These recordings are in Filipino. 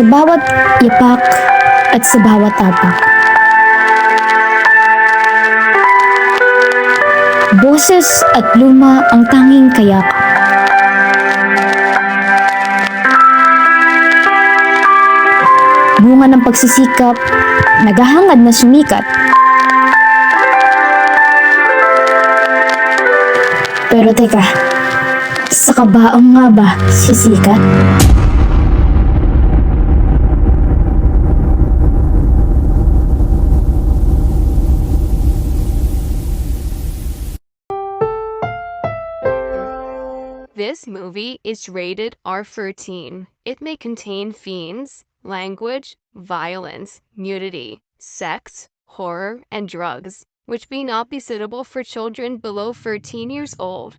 Sa bawat yapak at sa bawat tapak. Boses at luma ang tanging kayak. Bunga ng pagsisikap, naghahangad na sumikat. Pero teka, sa kabaong nga ba sisikat? Movie is rated R13. It may contain fiends, language, violence, nudity, sex, horror, and drugs, which may not be suitable for children below 13 years old.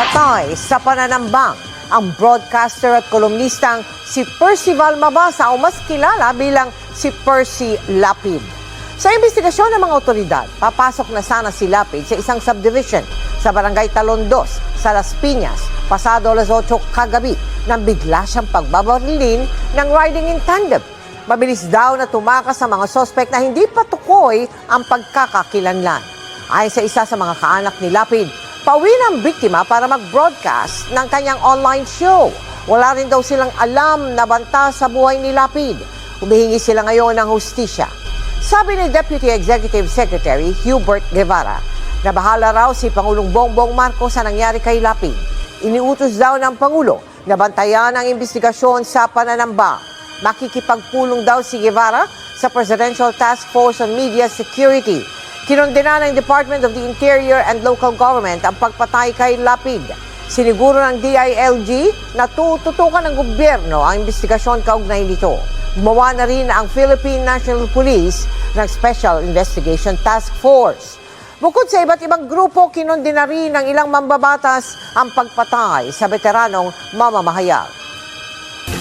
Patay sa pananambang ang broadcaster at kolumnistang si Percival Mabasa o mas kilala bilang si Percy Lapid. Sa investigasyon ng mga otoridad, papasok na sana si Lapid sa isang subdivision sa barangay Talondos sa Las Piñas pasado alas 8 kagabi nang bigla siyang pagbabarilin ng riding in tandem. Mabilis daw na tumakas sa mga sospek na hindi patukoy ang pagkakakilanlan. Ayon sa isa sa mga kaanak ni Lapid, pauwi ng biktima para mag-broadcast ng kanyang online show. Wala rin daw silang alam na banta sa buhay ni Lapid. Humihingi sila ngayon ng hustisya. Sabi ni Deputy Executive Secretary Hubert Guevara, na bahala raw si Pangulong Bongbong Marcos sa nangyari kay Lapid. Iniutos daw ng Pangulo na bantayan ang investigasyon sa pananamba. Makikipagpulong daw si Guevara sa Presidential Task Force on Media Security Kinondena ng Department of the Interior and Local Government ang pagpatay kay Lapid. Siniguro ng DILG na tututukan ng gobyerno ang investigasyon kaugnay nito. Gumawa na rin ang Philippine National Police ng Special Investigation Task Force. Bukod sa iba't ibang grupo, kinondena rin ng ilang mambabatas ang pagpatay sa veteranong mamamahayag.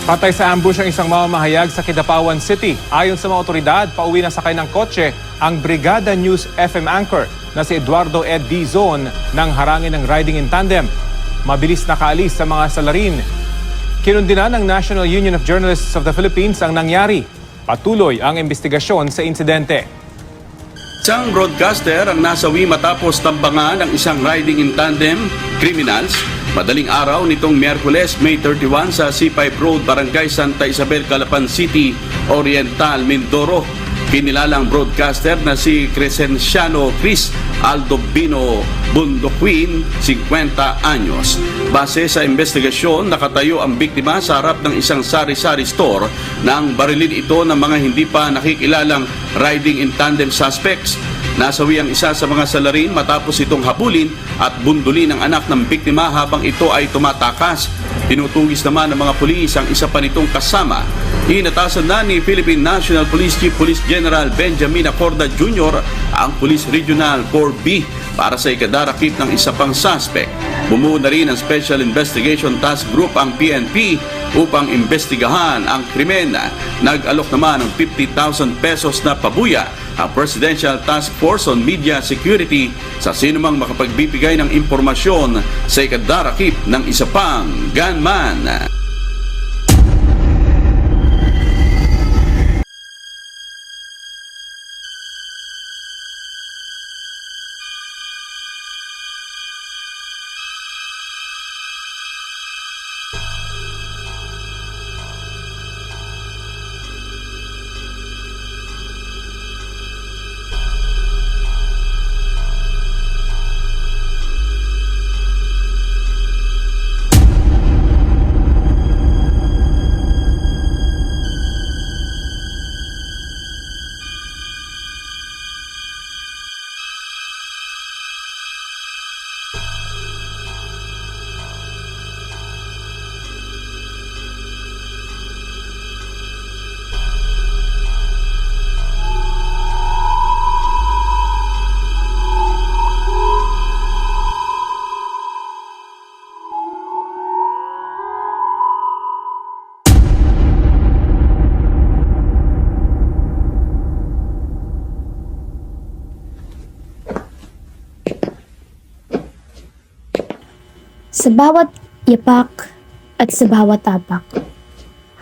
Patay sa ambush ang isang mamamahayag sa Kidapawan City. Ayon sa mga otoridad, pauwi na sakay ng kotse ang Brigada News FM anchor na si Eduardo Ed Dizon nang harangin ng riding in tandem. Mabilis nakaalis sa mga salarin. Kinundina ng National Union of Journalists of the Philippines ang nangyari. Patuloy ang investigasyon sa insidente. Isang broadcaster ang nasawi matapos tambangan ng isang riding in tandem criminals madaling araw nitong Miyerkules, May 31 sa C5 Road, Barangay Santa Isabel, Calapan City, Oriental, Mindoro. Kinilalang broadcaster na si Crescenciano Chris Aldobino Bundoquin, 50 anyos. Base sa investigasyon, nakatayo ang biktima sa harap ng isang sari-sari store nang barilin ito ng mga hindi pa nakikilalang riding in tandem suspects. Nasawi ang isa sa mga salarin matapos itong habulin at bundulin ang anak ng biktima habang ito ay tumatakas. Tinutugis naman ng mga pulis ang isa pa nitong kasama. Inatasan na ni Philippine National Police Chief Police General Benjamin Acorda Jr. ang Police Regional Corps B para sa ikadarakip ng isa pang suspect. Bumuo na rin ang Special Investigation Task Group ang PNP upang imbestigahan ang krimen. Nag-alok naman ng 50,000 pesos na pabuya ang Presidential Task Force on Media Security sa sinumang makapagbibigay ng impormasyon sa ikadarakip ng isa pang gunman. Sa bawat yapak at sa bawat tapak,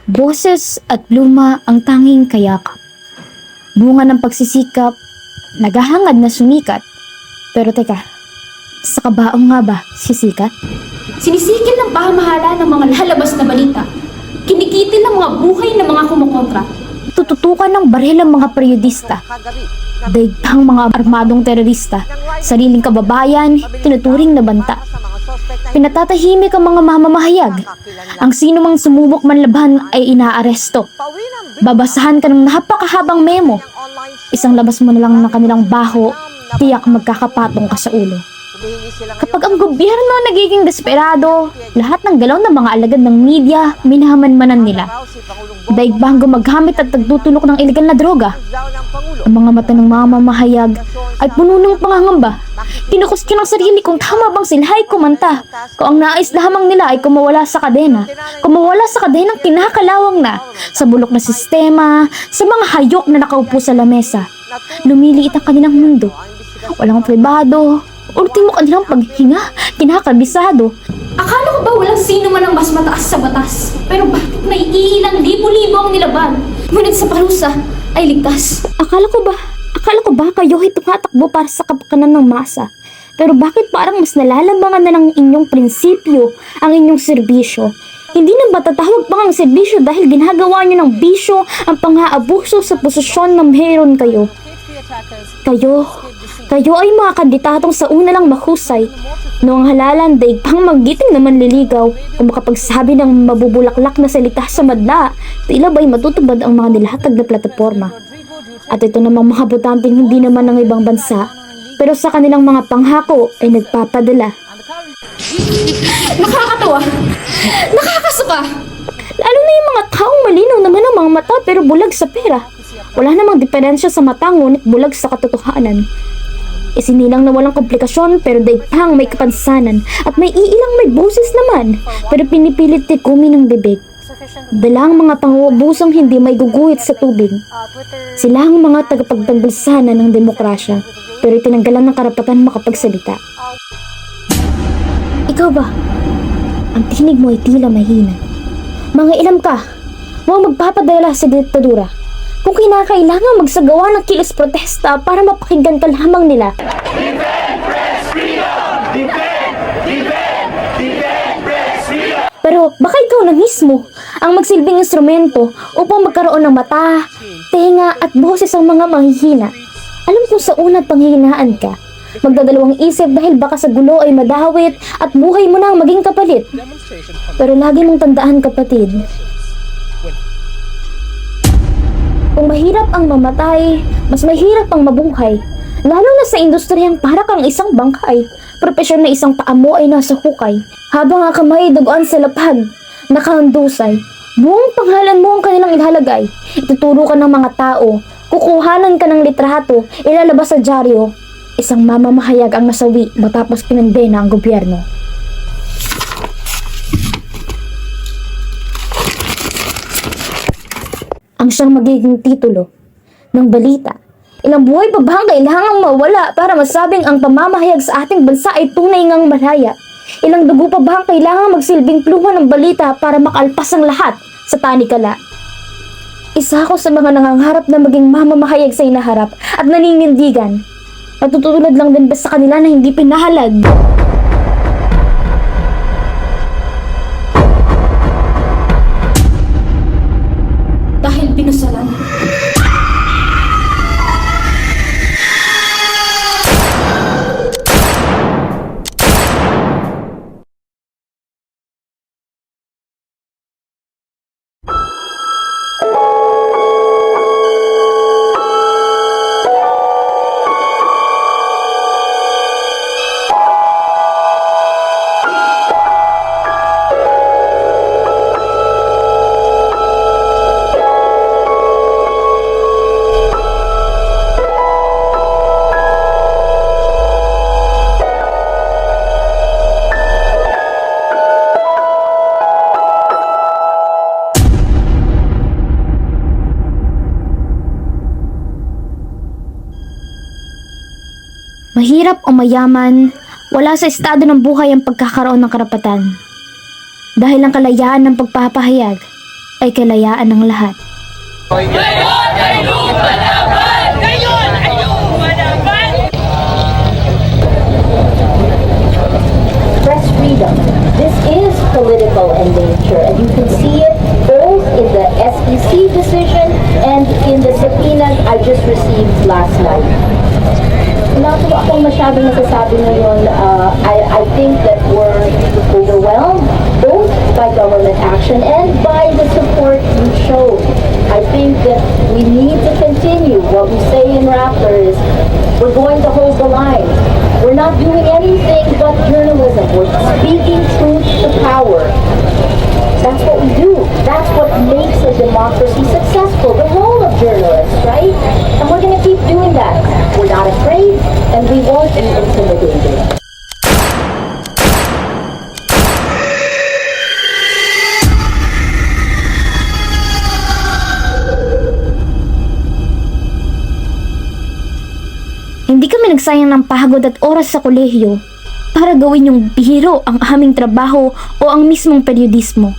boses at luma ang tanging kayakap. Bunga ng pagsisikap, naghahangad na sumikat. Pero teka, sa kabaong nga ba sisikat? Sinisikil ng pamahala ng mga lalabas na balita. Kinikitil ng mga buhay ng mga kumukontra. Tututukan ng baril ang mga periodista, daigtang mga armadong terorista, sariling kababayan, tinuturing na banta. Pinatatahimik ang mga mamamahayag. Ang sino mang sumubok man laban ay inaaresto. Babasahan ka ng napakahabang memo. Isang labas mo na lang ng kanilang baho, tiyak magkakapatong ka sa ulo. Kapag ang gobyerno nagiging desperado, lahat ng galaw ng mga alagad ng media, minahaman-manan nila. Daig ba ang gumagamit at nagtutulok ng iligal na droga? Ang mga mata ng mga mamahayag ay puno ng pangangamba. Kinukuskin ang sarili kung tama bang sila ay kumanta. Kung ang nais lamang nila ay kumawala sa kadena. Kumawala sa kadenang kinakalawang na. Sa bulok na sistema, sa mga hayok na nakaupo sa lamesa. Lumiliit ang kanilang mundo. Walang pribado. Ultimo kanilang paghinga, kinakabisado. Akala ko ba walang sino man ang mas mataas sa batas? Pero bakit may ilang libo-libo ang nilaban? Ngunit sa parusa ay ligtas. Akala ko ba, akala ko ba kayo ay tumatakbo para sa kapakanan ng masa? Pero bakit parang mas nalalamangan na ng inyong prinsipyo ang inyong serbisyo? Hindi na ba tatawag pang ang serbisyo dahil ginagawa niyo ng bisyo ang pang-aabuso sa posisyon na meron kayo? Kayo, kayo ay mga kandidatong sa una lang mahusay. Noong halalan, daig pang magiting na manliligaw kung makapagsabi ng mabubulaklak na salita sa madla, tila ba'y matutubad ang mga nilatag na plataforma. At ito namang mga botanteng hindi naman ng ibang bansa, pero sa kanilang mga panghako ay nagpapadala. Nakakatawa! Nakakasuka! Lalo na yung mga taong malinaw naman ang mga mata pero bulag sa pera. Wala namang diferensya sa mata ngunit bulag sa katotohanan. Isinilang na walang komplikasyon pero daigpang may kapansanan at may iilang may boses naman pero pinipilit tikumi ng bibig. Dalang mga pangubusang hindi may guguhit sa tubig. Sila ang mga tagapagtanggol ng demokrasya pero tinanggalan ng karapatan makapagsalita. Ikaw ba? Ang tinig mo ay tila mahina. Mga ilam ka, huwag magpapadala sa diktadura. Kung kinakailangan magsagawa ng kilos protesta para mapakinggan ka lamang nila. Pero baka ikaw na mismo ang magsilbing instrumento upang magkaroon ng mata, tenga at boses ang mga manghihina. Alam kong sa una't panghihinaan ka. Magdadalawang isip dahil baka sa gulo ay madawit at buhay mo na ang maging kapalit. Pero lagi mong tandaan kapatid, mahirap ang mamatay, mas mahirap ang mabuhay. Lalo na sa industriyang para kang isang bangkay. Propesyon na isang paa mo ay nasa hukay. Habang ang kamay ay duguan sa lapag, nakahandusay. Buong pangalan mo ang kanilang ilalagay. Ituturo ka ng mga tao. Kukuhanan ka ng litrato, ilalabas sa dyaryo. Isang mamamahayag ang nasawi matapos pinandena ang gobyerno. Ang siyang magiging titulo ng balita. Ilang buhay pa ba ang kailangang mawala para masabing ang pamamahayag sa ating bansa ay tunay ngang malaya? Ilang dugo pa ba ang kailangang magsilbing pluha ng balita para makalpas ang lahat sa tanikala? Isa ako sa mga nangangarap na maging mamamahayag sa inaharap at naninindigan. Natutulad lang din ba sa kanila na hindi pinahalad? Mahirap o mayaman, Wala sa estado ng buhay ang pagkakaroon ng karapatan. Dahil ang kalayaan ng pagpapahayag ay kalayaan ng lahat. press freedom. This is political in nature, and you can see it in the SEC decision and in the subpoenas I just received last night. Wala akong masyadong nasasabi ngayon. Uh, I, I think that we're overwhelmed both by government action and by the support you showed. I think that we need to continue. What we say in Raptor is we're going to hold the line. We're not doing anything but journalism. We're speaking truth to power. That's what we do. That's what makes a democracy successful. The role of journalists, right? And we're going to keep doing that. We're not afraid, and we won't be intimidated. Hindi kami nagsayang ng pagod at oras sa kolehiyo para gawin yung bihiro ang aming trabaho o ang mismong periodismo.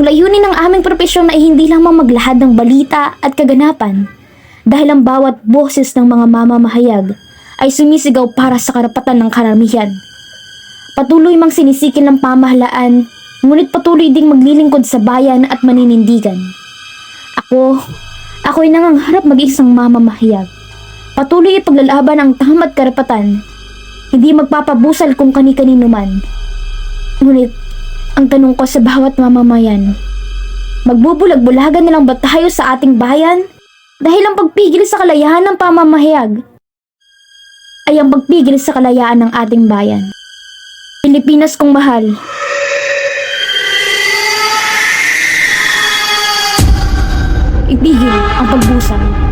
Layunin ng aming propesyon ay hindi lamang maglahad ng balita at kaganapan dahil ang bawat boses ng mga mamamahayag ay sumisigaw para sa karapatan ng karamihan. Patuloy mang sinisikil ng pamahalaan, ngunit patuloy ding maglilingkod sa bayan at maninindigan. Ako, ako'y nangangharap maging isang mamamahayag. Patuloy ipaglalaban ang tama at karapatan, hindi magpapabusal kung kani-kanino man. Ngunit, ang tanong ko sa bawat mamamayan, magbubulag-bulagan na lang ba tayo sa ating bayan? Dahil ang pagpigil sa kalayaan ng pamamahayag ay ang pagpigil sa kalayaan ng ating bayan. Pilipinas kong mahal, ipigil ang pagbusal.